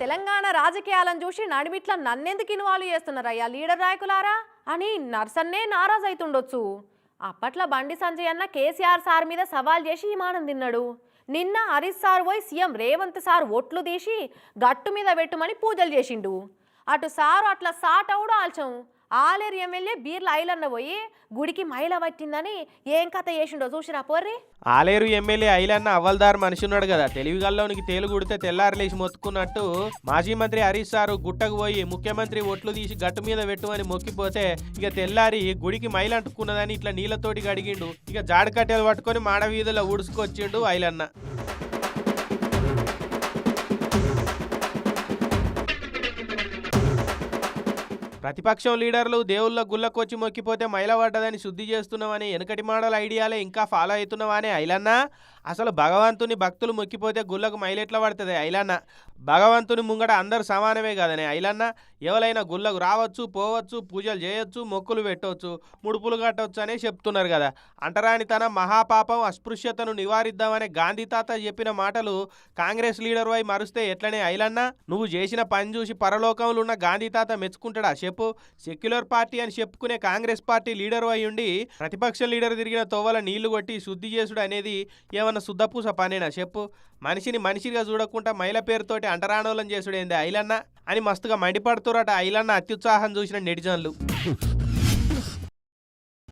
తెలంగాణ రాజకీయాలను చూసి నడిమిట్ల నన్నెందుకు ఇన్వాల్వ్ చేస్తున్నారయ్యా? లీడర్ నాయకులారా? అని నర్సన్నే నారాజ్ అవుతుండొచ్చు అప్పట్లో బండి సంజయ్ అన్న కేసీఆర్ సార్ మీద సవాల్ చేసి ఈ తిన్నాడు. నిన్న హరీష్ సార్ పోయి సీఎం రేవంత్ సార్ ఒట్లు తీసి గట్టు మీద పెట్టుమని పూజలు చేసిండు. అటు సారు అట్లా సాట్ అవుడు ఆల్చం. ఆలేరు ఎమ్మెల్యే బీర్ల ఐలన్న పోయి గుడికి మైల పట్టిందని ఏం కథ చేసిండో చూసిరా పోర్రి? ఆలేరు ఎమ్మెల్యే ఐలన్న అవ్వల్దారు మనిషి ఉన్నాడు కదా. తెలివిగల్లోనికి తేలు గుడితే తెల్లారలేసి మొత్తుకున్నట్టు మాజీ మంత్రి హరీష్ సారు గుట్టకు పోయి ముఖ్యమంత్రి ఒట్లు తీసి గట్టు మీద పెట్టుమని మొక్కిపోతే ఇక తెల్లారి గుడికి మైలు అంటుకున్నదని ఇట్లా నీళ్ళతోటి గడిగిండు ఇక జాడకట్టెలు పట్టుకొని మాడ వీధిలో ఉడుసుకొచ్చిండు ఐలన్న. ప్రతిపక్షం లీడర్లు దేవుళ్ళ గుళ్ళకొచ్చి మొక్కిపోతే మైలపడ్డదని శుద్ధి చేస్తున్నామని వెనకటి మోడల్ ఐడియాలే ఇంకా ఫాలో అవుతున్నామని ఐలన్న? అసలు భగవంతుని భక్తులు మొక్కిపోతే గుళ్ళకు మైలెట్లా పడుతుంది ఐలన్న. భగవంతుని ముంగట అందరు సమానమే కదనే ఐలన్న. ఎవరైనా గుళ్ళకు రావచ్చు పోవచ్చు పూజలు చేయొచ్చు మొక్కులు పెట్టవచ్చు ముడుపులు కట్టవచ్చు అనే చెప్తున్నారు కదా. అంటరాని తన మహాపాపం అస్పృశ్యతను నివారిద్దామనే గాంధీ తాత చెప్పిన మాటలు కాంగ్రెస్ లీడర్ వై మరుస్తే ఎట్లనే? ఐలన్నా నువ్వు చేసిన పని చూసి పరలోకంలో ఉన్న గాంధీ తాత మెచ్చుకుంటాడా? చెప్పు సెక్యులర్ పార్టీ అని చెప్పుకునే కాంగ్రెస్ పార్టీ లీడర్ అయి ఉండి ప్రతిపక్ష లీడర్ తిరిగిన తోవల నీళ్ళు కొట్టి శుద్ధి చేసుడు అనేది ఏమన్నా శుద్ధపూస పనేనా? చెప్పు. మనిషిని మనిషిగా చూడకుండా మహిళ పేరుతోటి అంటరానోళం చేసుడేంది ఐలన్న అని మస్తుగా మండిపడుతురట ఐలన్న అత్యుత్సాహం చూసిన నెటిజన్లు.